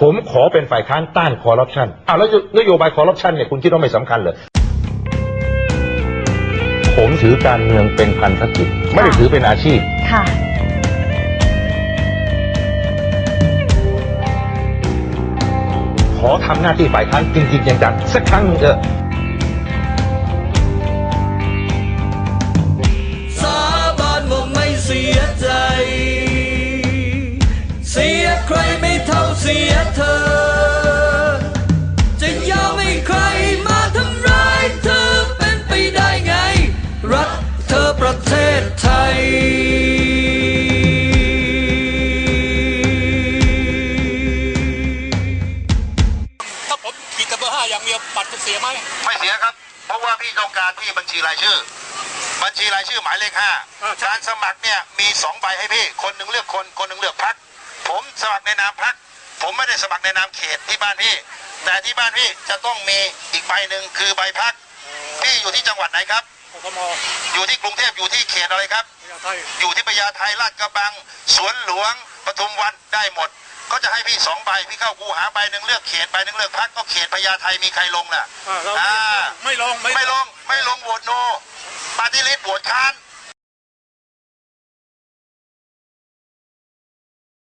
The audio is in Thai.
ผมขอเป็นฝ่ายค้านต้านคอร์รัปชันอ้าวแล้วนโยบายคอร์รัปชันเนี่ยคุณคิดว่าไม่สำคัญเหรอผมถือการเมืองเป็นพันธกิจ ไม่ได้ถือเป็นอาชีพ ค่ะ ขอทำหน้าที่ฝ่ายค้านจริงๆจังๆสักครั้งหนึงเถอะ สียเธอ จะยอมให้ใครมาทำร้ายเธอเป็นไปได้ไง รักเธอประเทศไทย ถ้าผมผิดแต่เบอร์ห้าอย่างเดียวบัตรจะเสียไหมไม่เสียครับ เพราะว่าพี่ต้องการที่บัญชีรายชื่อ บัญชีรายชื่อหมายเลขห้าอ่าใช่การสมัครเนี่ยมีสองใบให้พี่ คนหนึ่งเลือกคน คนหนึ่งเลือกพัก ผมสมัครในนามพัก ผมไม่ได้สมัครในนามเขตที่บ้านพี่ แต่ที่บ้านพี่จะต้องมีอีกใบหนึ่งคือใบพักพี่อยู่ที่จังหวัดไหนครับกทมอยู่ที่กรุงเทพอยู่ที่เขตอะไรครับพญาไทอยู่ที่พญาไทลาดกระบัง สวนหลวงปทุมวันได้หมด ก็จะให้พี่สองใบพี่เข้ากูหาใบหนึ่งเลือกเขตใบหนึ่งเลือกพักก็เขตพญาไทมีใครลงล่ะ อ่าเราอ่า ไม่ลงไม่ลงไม่ลงโหวตโนปาร์ตี้ลิสต์โหวตค้าน